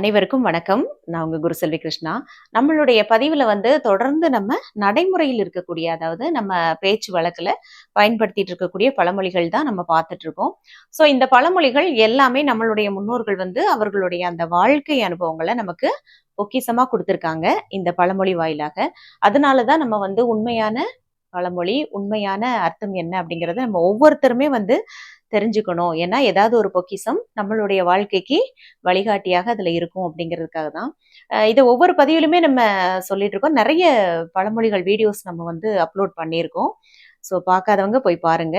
அனைவருக்கும் வணக்கம். நான் உங்க குருசெல்வி கிருஷ்ணா. நம்மளுடைய பதிவில் வந்து தொடர்ந்து நம்ம நடைமுறையில் இருக்கக்கூடிய அதாவது நம்ம பேச்சு வழக்குல பயன்படுத்திட்டு இருக்கக்கூடிய பழமொழிகள் தான் நம்ம பார்த்துட்டு இருக்கோம். ஸோ இந்த பழமொழிகள் எல்லாமே நம்மளுடைய முன்னோர்கள் வந்து அவர்களுடைய அந்த வாழ்க்கை அனுபவங்களை நமக்கு பொக்கிசமாக கொடுத்துருக்காங்க இந்த பழமொழி வாயிலாக. அதனால தான் நம்ம வந்து உண்மையான பழமொழி உண்மையான அர்த்தம் என்ன அப்படிங்கறத நம்ம ஒவ்வொருத்தருமே வந்து தெரிஞ்சுக்கணும். ஏன்னா ஏதாவது ஒரு பொக்கிஷம் நம்மளுடைய வாழ்க்கைக்கு வழிகாட்டியாக அதில் இருக்கும் அப்படிங்கிறதுக்காக தான். இதை ஒவ்வொரு பதிவிலுமே நம்ம சொல்லிட்டு இருக்கோம். நிறைய பழமொழிகள் வீடியோஸ் நம்ம வந்து அப்லோட் பண்ணியிருக்கோம். ஸோ பார்க்காதவங்க போய் பாருங்க.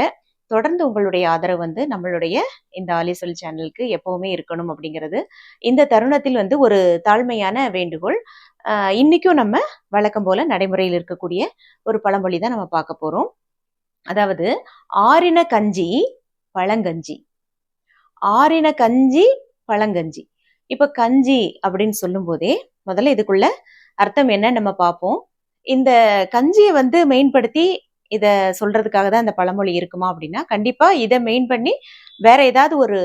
தொடர்ந்து உங்களுடைய ஆதரவு வந்து நம்மளுடைய இந்த ஆலிசொல் சேனலுக்கு எப்பவுமே இருக்கணும் அப்படிங்கிறது. இந்த தருணத்தில் வந்து ஒரு தாழ்மையான வேண்டுகோள். இன்னைக்கும் நம்ம வழக்கம் போல நடைமுறையில் இருக்கக்கூடிய ஒரு பழமொழி தான் நம்ம பார்க்க போறோம். அதாவது ஆறின கஞ்சி பழங்கஞ்சி. ஆறின கஞ்சி பழங்கஞ்சி. இப்ப கஞ்சி அப்படின்னு சொல்லும் போதே முதல்ல இதுக்குள்ள அர்த்தம் என்ன நம்ம பார்ப்போம். இந்த கஞ்சியை வந்து மெயின்படுத்தி இதை சொல்றதுக்காக தான் இந்த பழமொழி இருக்குமா அப்படின்னா கண்டிப்பா இதை மெயின் பண்ணி வேற ஏதாவது ஒரு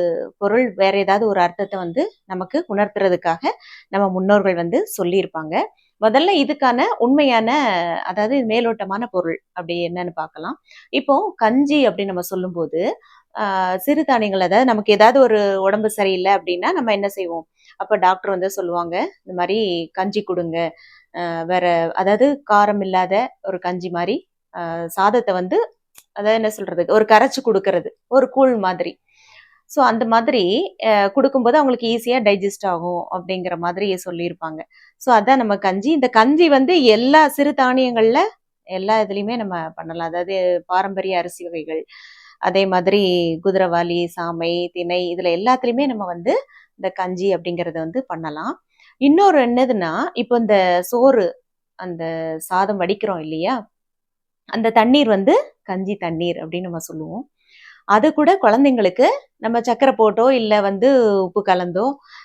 பொருள் வேற ஏதாவது ஒரு அர்த்தத்தை வந்து நமக்கு உணர்த்துறதுக்காக நம்ம முன்னோர்கள் வந்து சொல்லியிருப்பாங்க. முதல்ல இதுக்கான உண்மையான அதாவது மேலோட்டமான பொருள் அப்படி என்னன்னு பார்க்கலாம். இப்போ கஞ்சி அப்படின்னு நம்ம சொல்லும்போது சிறுதானியங்கள் அதாவது நமக்கு ஏதாவது ஒரு உடம்பு சரியில்லை அப்படின்னா நம்ம என்ன செய்வோம்? அப்போ டாக்டர் வந்து சொல்லுவாங்க இந்த மாதிரி கஞ்சி கொடுங்க. வேற அதாவது காரம் இல்லாத ஒரு கஞ்சி மாதிரி சாதத்தை வந்து அதாவது என்ன சொல்றது ஒரு கரைச்சி கொடுக்கறது ஒரு கூழ் மாதிரி. ஸோ அந்த மாதிரி கொடுக்கும்போது அவங்களுக்கு ஈஸியாக டைஜஸ்ட் ஆகும் அப்படிங்கிற மாதிரி சொல்லியிருப்பாங்க. ஸோ அதான் நம்ம கஞ்சி. இந்த கஞ்சி வந்து எல்லா சிறு தானியங்களில் எல்லா இதுலேயுமே நம்ம பண்ணலாம். அதாவது பாரம்பரிய அரிசி வகைகள் அதே மாதிரி குதிரவாளி சாமை திணை இதில் எல்லாத்துலேயுமே நம்ம வந்து இந்த கஞ்சி அப்படிங்கறத வந்து பண்ணலாம். இன்னொரு என்னதுன்னா இப்போ இந்த சோறு அந்த சாதம் வடிக்கிறோம் இல்லையா? அந்த தண்ணீர் வந்து கஞ்சி தண்ணீர் அப்படின்னு நம்ம சொல்லுவோம். அது கூட குழந்தைங்களுக்கு நம்ம சக்கரை போட்டோ இல்லை வந்து உப்பு கலந்தோ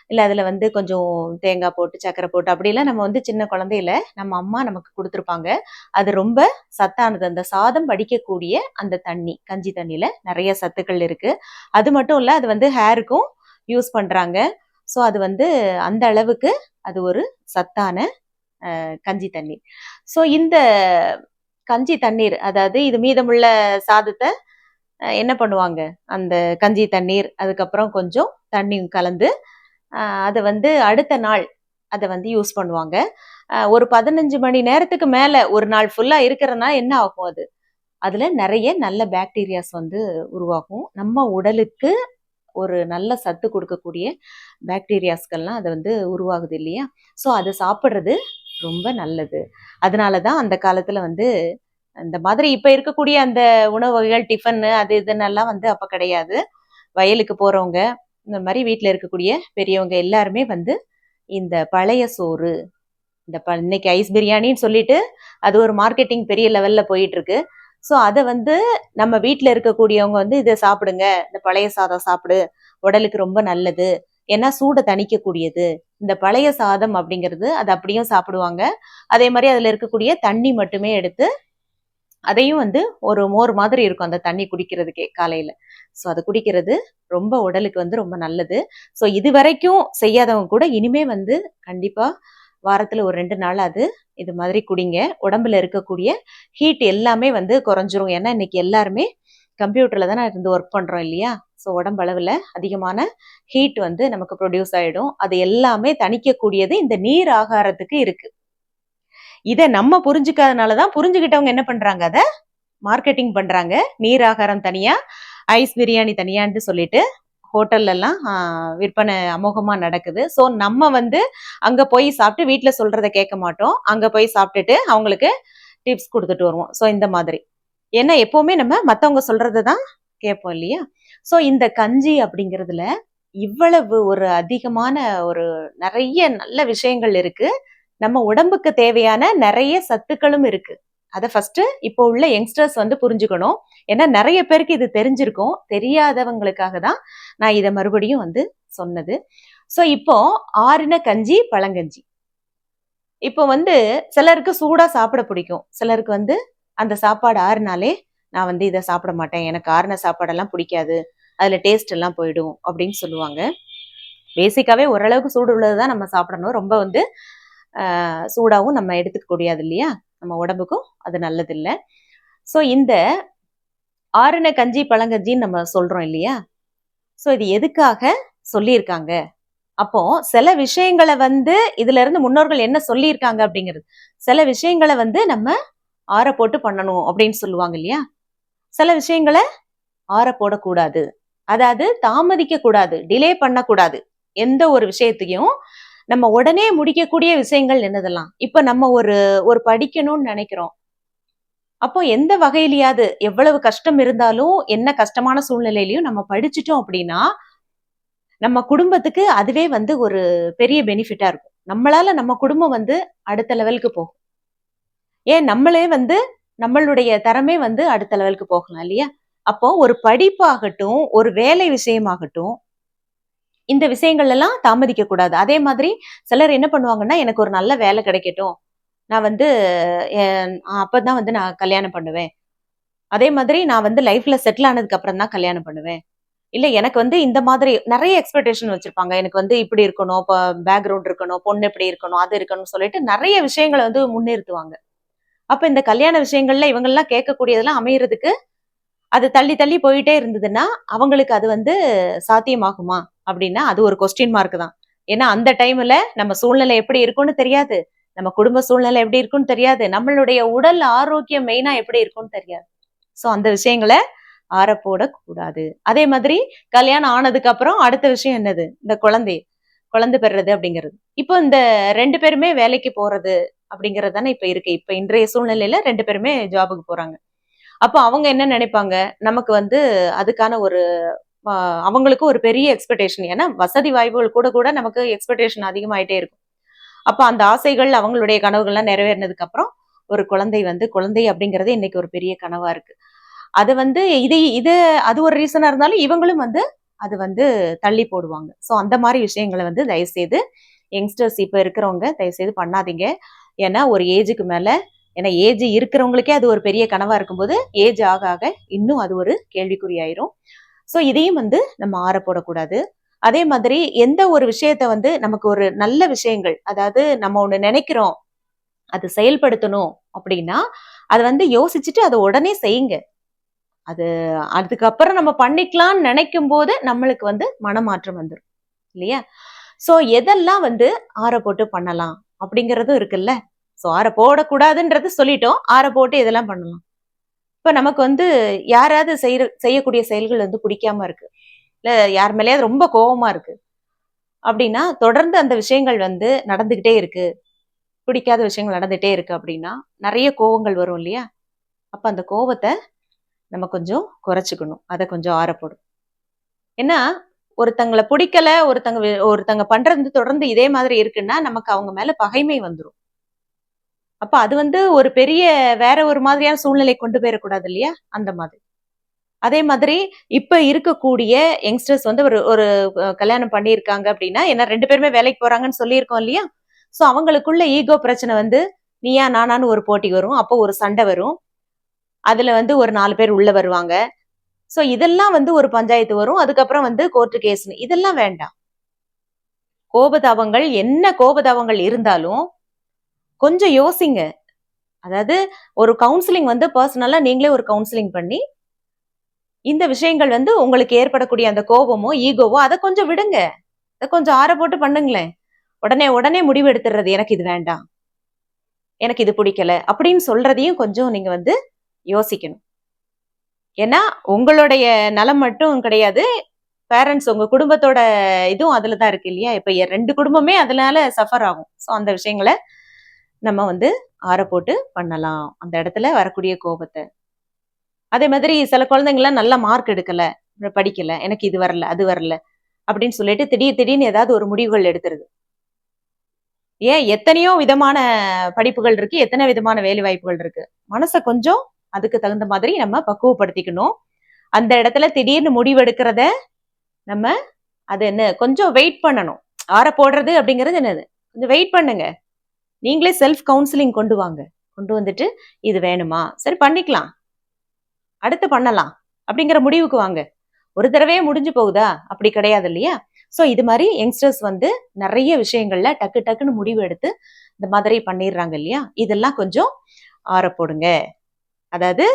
இல்லை அதில் வந்து கொஞ்சம் தேங்காய் போட்டு சக்கரை போட்டு அப்படிலாம் நம்ம வந்து சின்ன குழந்தையில நம்ம அம்மா நமக்கு கொடுத்துருப்பாங்க. அது ரொம்ப சத்தானது. அந்த சாதம் வடிக்கக்கூடிய அந்த தண்ணி கஞ்சி தண்ணியில் நிறைய சத்துக்கள் இருக்குது அது மட்டும் இல்லை அது வந்து ஹேருக்கும் யூஸ் பண்ணுறாங்க ஸோ அது வந்து அந்த அளவுக்கு அது ஒரு சத்தான கஞ்சி தண்ணீர் ஸோ இந்த கஞ்சி தண்ணீர் அதாவது இது மீதமுள்ள சாதத்தை என்ன பண்ணுவாங்க? அந்த கஞ்சி தண்ணீர் அதுக்கப்புறம் கொஞ்சம் தண்ணி கலந்து அதை வந்து அடுத்த நாள் அதை வந்து யூஸ் பண்ணுவாங்க. ஒரு பதினஞ்சு மணி நேரத்துக்கு மேலே ஒரு நாள் ஃபுல்லாக இருக்கிறனா என்ன ஆகும் அது? அதில் நிறைய நல்ல பாக்டீரியாஸ் வந்து உருவாகும். நம்ம உடலுக்கு ஒரு நல்ல சத்து கொடுக்கக்கூடிய பாக்டீரியாஸ்கள்லாம் அது வந்து உருவாகுது இல்லையா? ஸோ அது சாப்பிட்றது ரொம்ப நல்லது. அதனால தான் அந்த காலத்தில் வந்து இந்த மாதிரி இப்ப இருக்கக்கூடிய அந்த உணவு வகைகள் டிஃபன் அது இதுன்னெல்லாம் வந்து அப்ப கிடையாது. வயலுக்கு போறவங்க இந்த மாதிரி வீட்டில் இருக்கக்கூடிய பெரியவங்க எல்லாருமே வந்து இந்த பழைய சோறு இந்த ப இன்னைக்கு ஐஸ் பிரியாணின்னு சொல்லிட்டு அது ஒரு மார்க்கெட்டிங் பெரிய லெவலில் போயிட்டு இருக்கு ஸோ அதை வந்து நம்ம வீட்டில் இருக்கக்கூடியவங்க வந்து இதை சாப்பிடுங்க இந்த பழைய சாதம் சாப்பிடு உடலுக்கு ரொம்ப நல்லது. ஏன்னா சூடை தணிக்கக்கூடியது. இந்த பழைய சாதம் அப்படிங்கிறது அது அப்படியும் சாப்பிடுவாங்க. அதே மாதிரி அதில் இருக்கக்கூடிய தண்ணி மட்டுமே எடுத்து அதையும் வந்து ஒரு மோர் மாதிரி இருக்கும் அந்த தண்ணி குடிக்கிறதுக்கே காலையில. ஸோ அது குடிக்கிறது ரொம்ப உடலுக்கு வந்து ரொம்ப நல்லது. ஸோ இது வரைக்கும் செய்யாதவங்க கூட இனிமே வந்து கண்டிப்பாக வாரத்தில் ஒரு ரெண்டு நாள் அது இது மாதிரி குடிங்க. உடம்புல இருக்கக்கூடிய ஹீட் எல்லாமே வந்து குறைஞ்சிரும். ஏன்னா இன்னைக்கு எல்லாருமே கம்ப்யூட்டரில் தானே இருந்து ஒர்க் பண்ணுறோம் இல்லையா? ஸோ உடம்பு அதிகமான ஹீட் வந்து நமக்கு ப்ரொடியூஸ் ஆகிடும் அது எல்லாமே தணிக்கக்கூடியது இந்த நீர் ஆகாரத்துக்கு இருக்குது இதை நம்ம புரிஞ்சுக்காதனால தான் புரிஞ்சுக்கிட்டவங்க என்ன பண்றாங்க? அதை மார்க்கெட்டிங் பண்றாங்க. நீர் ஆகாரம் தனியா ஐஸ் பிரியாணி தனியான்ட்டு சொல்லிட்டு ஹோட்டல்லெல்லாம் விற்பனை அமோகமாக நடக்குது. ஸோ நம்ம வந்து அங்கே போய் சாப்பிட்டு வீட்டில் சொல்றத கேட்க மாட்டோம். அங்கே போய் சாப்பிட்டுட்டு அவங்களுக்கு டிப்ஸ் கொடுத்துட்டு வருவோம். ஸோ இந்த மாதிரி. ஏன்னா எப்போவுமே நம்ம மற்றவங்க சொல்றதை தான் கேட்போம் இல்லையா? ஸோ இந்த கஞ்சி அப்படிங்கிறதுல இவ்வளவு ஒரு அதிகமான ஒரு நிறைய நல்ல விஷயங்கள் இருக்குது நம்ம உடம்புக்கு தேவையான நிறைய சத்துக்களும் இருக்கு. அதை ஃபர்ஸ்ட் இப்போ உள்ள யங்ஸ்டர்ஸ் வந்து புரிஞ்சுக்கணும். ஏன்னா நிறைய பேருக்கு இது தெரிஞ்சிருக்கும். தெரியாதவங்களுக்காக தான் நான் இதை மறுபடியும் வந்து சொன்னது. ஸோ இப்போ ஆறின கஞ்சி பழங்கஞ்சி. இப்போ வந்து சிலருக்கு சூடா சாப்பிட பிடிக்கும். சிலருக்கு வந்து அந்த சாப்பாடு ஆறுனாலே நான் வந்து இதை சாப்பிட மாட்டேன். எனக்கு ஆறின சாப்பாடெல்லாம் பிடிக்காது. அதுல டேஸ்ட் எல்லாம் போயிடும் அப்படின்னு சொல்லுவாங்க. பேசிக்காவே ஓரளவுக்கு சூடு உள்ளது தான் நம்ம சாப்பிடணும். ரொம்ப வந்து ஆஹ், சூடாவும் நம்ம எடுத்துக்க கூடியது இல்லையா? நம்ம உடம்புக்கும் அது நல்லதில்லை. ஸோ இந்த ஆறுன கஞ்சி பழங்கஞ்சின்னு நம்ம சொல்றோம் இல்லையா? ஸோ இது எதுக்காக சொல்லியிருக்காங்க? அப்போ சில விஷயங்களை வந்து இதுல இருந்து முன்னோர்கள் என்ன சொல்லியிருக்காங்க அப்படிங்கிறது. சில விஷயங்களை வந்து நம்ம ஆற போட்டு பண்ணணும் அப்படின்னு சொல்லுவாங்க இல்லையா? சில விஷயங்களை ஆற போடக்கூடாது. அதாவது தாமதிக்க கூடாது டிலே பண்ணக்கூடாது. எந்த ஒரு விஷயத்தையும் நம்ம உடனே முடிக்கக்கூடிய விஷயங்கள் என்னதெல்லாம்? இப்ப நம்ம ஒரு ஒரு படிக்கணும்னு நினைக்கிறோம். அப்போ எந்த வகையிலயாவது எவ்வளவு கஷ்டம் இருந்தாலும் என்ன கஷ்டமான சூழ்நிலையிலையும் நம்ம படிச்சுட்டோம் அப்படின்னா நம்ம குடும்பத்துக்கு அதுவே வந்து ஒரு பெரிய பெனிஃபிட்டா இருக்கும். நம்மளால நம்ம குடும்பம் வந்து அடுத்த லெவலுக்கு போகும். ஏன்? நம்மளே வந்து நம்மளுடைய தரமே வந்து அடுத்த லெவலுக்கு போகலாம் இல்லையா? அப்போ ஒரு படிப்பாகட்டும் ஒரு வேலை விஷயமாகட்டும் இந்த விஷயங்கள் எல்லாம் தாமதிக்க கூடாது. அதே மாதிரி சிலர் என்ன பண்ணுவாங்கன்னா எனக்கு ஒரு நல்ல வேலை கிடைக்கட்டும். நான் வந்து அப்பதான் வந்து நான் கல்யாணம் பண்ணுவேன். அதே மாதிரி நான் வந்து லைஃப்ல செட்டில் ஆனதுக்கு அப்புறம் தான் கல்யாணம் பண்ணுவேன். இல்ல எனக்கு வந்து இந்த மாதிரி நிறைய எக்ஸ்பெக்டேஷன் வச்சிருப்பாங்க. எனக்கு வந்து இப்படி இருக்கணும் இப்போ பேக்ரவுண்ட் இருக்கணும் பொண்ணு இப்படி இருக்கணும் அது இருக்கணும்னு சொல்லிட்டு நிறைய விஷயங்களை வந்து முன்னிறுத்துவாங்க. அப்ப இந்த கல்யாண விஷயங்கள்ல இவங்கெல்லாம் கேட்கக்கூடியதெல்லாம் அமையறதுக்கு அது தள்ளி தள்ளி போயிட்டே இருந்ததுன்னா அவங்களுக்கு அது வந்து சாத்தியமாகுமா அப்படின்னா அது ஒரு கொஸ்டின் மார்க் தான். ஏன்னா அந்த டைம்ல நம்ம சூழ்நிலை எப்படி இருக்கும்னு தெரியாது. நம்ம குடும்ப சூழ்நிலை எப்படி இருக்கும்னு தெரியாது. நம்மளுடைய உடல் ஆரோக்கியம் மெயினா எப்படி இருக்கும்னு தெரியாது. ஸோ அந்த விஷயங்களை ஆற போடக்கூடாது அதே மாதிரி கல்யாணம் ஆனதுக்கு அப்புறம் அடுத்த விஷயம் என்னது? இந்த குழந்தை குழந்தை பெறுறது அப்படிங்கிறது. இப்போ இந்த ரெண்டு பேருமே வேலைக்கு போறது அப்படிங்கிறது தானே இப்போ இருக்கு. இப்போ இன்றைய சூழ்நிலையில ரெண்டு பேருமே ஜாபுக்கு போறாங்க. அப்போ அவங்க என்ன நினைப்பாங்க? நமக்கு வந்து அதுக்கான ஒரு அவங்களுக்கும் ஒரு பெரிய எக்ஸ்பெக்டேஷன் ஏன்னா வசதி வாய்ப்புகள் கூட கூட நமக்கு எக்ஸ்பெக்டேஷன் அதிகமாயிட்டே இருக்கும். அப்போ அந்த ஆசைகள் அவங்களுடைய கனவுகள்லாம் நிறைவேறினதுக்கு அப்புறம் ஒரு குழந்தை வந்து குழந்தை அப்படிங்கிறது இன்னைக்கு ஒரு பெரிய கனவா இருக்கு. அது வந்து இது இது அது ஒரு ரீசனா இருந்தாலும் இவங்களும் வந்து அது வந்து தள்ளி போடுவாங்க. ஸோ அந்த மாதிரி விஷயங்களை வந்து தயவுசெய்து யங்ஸ்டர்ஸ் இப்போ இருக்கிறவங்க தயவுசெய்து பண்ணாதீங்க. ஏன்னா ஒரு ஏஜுக்கு மேலே ஏன்னா ஏஜ் இருக்கிறவங்களுக்கே அது ஒரு பெரிய கனவா இருக்கும்போது ஏஜ் ஆக ஆக இன்னும் அது ஒரு கேள்விக்குறியாயிரும் ஸோ இதையும் வந்து நம்ம ஆற போடக்கூடாது. அதே மாதிரி எந்த ஒரு விஷயத்த வந்து நமக்கு ஒரு நல்ல விஷயங்கள் அதாவது நம்ம ஒன்று நினைக்கிறோம் அது செயல்படுத்தணும் அப்படின்னா அதை வந்து யோசிச்சுட்டு அதை உடனே செய்யுங்க. அது அதுக்கப்புறம் நம்ம பண்ணிக்கலாம்னு நினைக்கும் போது நம்மளுக்கு வந்து மனமாற்றம் வந்துடும் இல்லையா? சோ எதெல்லாம் வந்து ஆற போட்டு பண்ணலாம் அப்படிங்கறதும் இருக்குல்ல? சோ ஆற போடக்கூடாதுன்றது சொல்லிட்டோம். ஆற போட்டு இதெல்லாம் பண்ணலாம் இப்ப நமக்கு வந்து யாராவது செய்ய செய்யக்கூடிய செயல்கள் வந்து பிடிக்காம இருக்கு. இல்ல யார் மேலேயாவது ரொம்ப கோவமா இருக்கு. அப்படின்னா தொடர்ந்து அந்த விஷயங்கள் வந்து நடந்துகிட்டே இருக்கு. பிடிக்காத விஷயங்கள் நடந்துகிட்டே இருக்கு அப்படின்னா நிறைய கோவங்கள் வரும் இல்லையா? அப்ப அந்த கோவத்தை நம்ம கொஞ்சம் குறைச்சிக்கணும். அதை கொஞ்சம் ஆறப்படும் ஏன்னா ஒருத்தங்களை பிடிக்கல ஒருத்தங்க ஒருத்தங்க பண்றது வந்து தொடர்ந்து இதே மாதிரி இருக்குன்னா நமக்கு அவங்க மேல பகைமை வந்துடும் அப்ப அது வந்து ஒரு பெரிய வேற ஒரு மாதிரியான சூழ்நிலை கொண்டு போயிடக்கூடாது இல்லையா? அந்த மாதிரி. அதே மாதிரி இப்ப இருக்கக்கூடிய யங்ஸ்டர்ஸ் வந்து ஒரு ஒரு கல்யாணம் பண்ணியிருக்காங்க அப்படின்னா ஏன்னா ரெண்டு பேருமே வேலைக்கு போறாங்கன்னு சொல்லியிருக்கோம் இல்லையா? சோ அவங்களுக்குள்ள ஈகோ பிரச்சனை வந்து நீயா நானான்னு ஒரு போட்டி வரும். அப்போ ஒரு சண்டை வரும். அதுல வந்து ஒரு நாலு பேர் உள்ள வருவாங்க. சோ இதெல்லாம் வந்து ஒரு பஞ்சாயத்து வரும். அதுக்கப்புறம் வந்து கோர்ட்டு கேஸ்னு இதெல்லாம் வேண்டாம். கோபதாபங்கள் என்ன கோபதாபங்கள் இருந்தாலும் கொஞ்சம் யோசிங்க. அதாவது ஒரு கவுன்சிலிங் வந்து பர்சனலாக நீங்களே ஒரு கவுன்சிலிங் பண்ணி இந்த விஷயங்கள் வந்து உங்களுக்கு ஏற்படக்கூடிய அந்த கோபமோ ஈகோவோ அதை கொஞ்சம் விடுங்க. அதை கொஞ்சம் ஆற போட்டு பண்ணுங்களேன். உடனே உடனே முடிவு எடுத்துடுறது எனக்கு இது வேண்டாம். எனக்கு இது பிடிக்கல. அப்படின்னு சொல்றதையும் கொஞ்சம் நீங்க வந்து யோசிக்கணும். ஏன்னா உங்களுடைய நலம் மட்டும் கிடையாது. பேரண்ட்ஸ் உங்க குடும்பத்தோட இதுவும் அதுல தான் இருக்கு இல்லையா? இப்ப ரெண்டு குடும்பமே அதனால சஃபர் ஆகும். ஸோ அந்த விஷயங்களை நம்ம வந்து ஆற போட்டு பண்ணலாம். அந்த இடத்துல வரக்கூடிய கோபத்தை. அதே மாதிரி சில குழந்தைங்களாம் நல்ல மார்க் எடுக்கல. படிக்கல. எனக்கு இது வரல அது வரல. அப்படின்னு சொல்லிட்டு திடீர் திடீர்னு ஏதாவது ஒரு முடிவுகள் எடுத்துருது. ஏன்? எத்தனையோ விதமான படிப்புகள் இருக்கு. எத்தனை விதமான வேலை வாய்ப்புகள் இருக்கு. மனசை கொஞ்சம் அதுக்கு தகுந்த மாதிரி நம்ம பக்குவப்படுத்திக்கணும். அந்த இடத்துல திடீர்னு முடிவெடுக்கிறத நம்ம அது என்ன? கொஞ்சம் வெயிட் பண்ணணும். ஆற போடுறது அப்படிங்கிறது என்னது? கொஞ்சம் வெயிட் பண்ணுங்க. நீங்களே செல்ஃப் கவுன்சிலிங் கொண்டு வாங்க. கொண்டு வந்துட்டு இது வேணுமா? சரி பண்ணிக்கலாம். அடுத்து பண்ணலாம். அப்படிங்கிற முடிவுக்கு வாங்க. ஒரு தடவையே முடிஞ்சு போகுதா? அப்படி கிடையாது இல்லையா? ஸோ இது மாதிரி யங்ஸ்டர்ஸ் வந்து நிறைய விஷயங்கள்ல டக்கு டக்குன்னு முடிவு எடுத்து இந்த மாதிரி பண்ணிடுறாங்க இல்லையா? இதெல்லாம் கொஞ்சம் ஆற போடுங்க அதாவது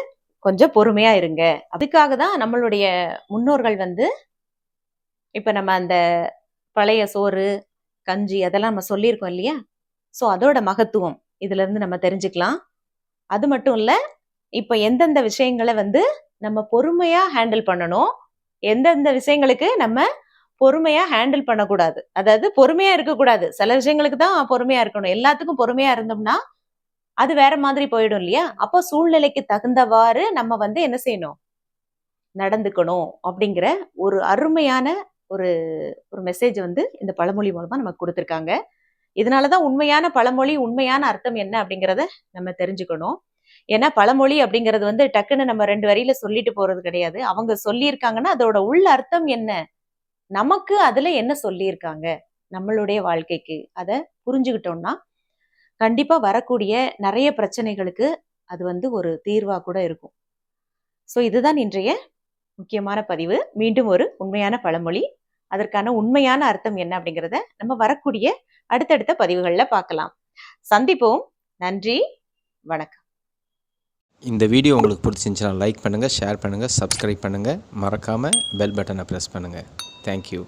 கொஞ்சம் பொறுமையா இருங்க. அதுக்காக தான் நம்மளுடைய முன்னோர்கள் வந்து இப்போ நம்ம அந்த பழைய சோறு கஞ்சி அதெல்லாம் நம்ம சொல்லியிருக்கோம் இல்லையா? ஸோ அதோட மகத்துவம். இதுல இருந்து நம்ம தெரிஞ்சுக்கலாம். அது மட்டும் இல்ல இப்ப எந்தெந்த விஷயங்களை வந்து நம்ம பொறுமையா ஹேண்டில் பண்ணணும்? எந்தெந்த விஷயங்களுக்கு நம்ம பொறுமையா ஹேண்டில் பண்ணக்கூடாது? அதாவது பொறுமையா இருக்கக்கூடாது. சில விஷயங்களுக்கு தான் பொறுமையா இருக்கணும். எல்லாத்துக்கும் பொறுமையா இருந்தோம்னா அது வேற மாதிரி போயிடும் இல்லையா? அப்போ சூழ்நிலைக்கு தகுந்தவாறு நம்ம வந்து என்ன செய்யணும்? நடந்துக்கணும் அப்படிங்கிற ஒரு அருமையான ஒரு ஒரு மெசேஜ் வந்து இந்த பழமொழி மூலமா நமக்கு கொடுத்துருக்காங்க. இதனால தான் உண்மையான பழமொழி உண்மையான அர்த்தம் என்ன அப்படிங்கிறத நம்ம தெரிஞ்சுக்கணும். ஏன்னா பழமொழி அப்படிங்கிறது வந்து டக்குன்னு நம்ம ரெண்டு வரியில சொல்லிட்டு போறது கிடையாது. அவங்க சொல்லியிருக்காங்கன்னா அதோட உள் அர்த்தம் என்ன? நமக்கு அதுல என்ன சொல்லியிருக்காங்க? நம்மளுடைய வாழ்க்கைக்கு. அதை புரிஞ்சுக்கிட்டோம்னா கண்டிப்பா வரக்கூடிய நிறைய பிரச்சனைகளுக்கு அது வந்து ஒரு தீர்வா கூட இருக்கும். ஸோ இதுதான் இன்றைய முக்கியமான பதிவு. மீண்டும் ஒரு உண்மையான பழமொழி. அதற்கான உண்மையான அர்த்தம் என்ன அப்படிங்கிறத நம்ம வரக்கூடிய அடுத்தடுத்த பதிவுகளில் பார்க்கலாம். சந்திப்போம். நன்றி. வணக்கம். இந்த வீடியோ உங்களுக்கு பிடிச்சிருந்துச்சுன்னா லைக் பண்ணுங்கள் ஷேர் பண்ணுங்கள் சப்ஸ்கிரைப் பண்ணுங்கள் மறக்காமல் பெல் பட்டனை ப்ரெஸ் பண்ணுங்கள் தேங்க்யூ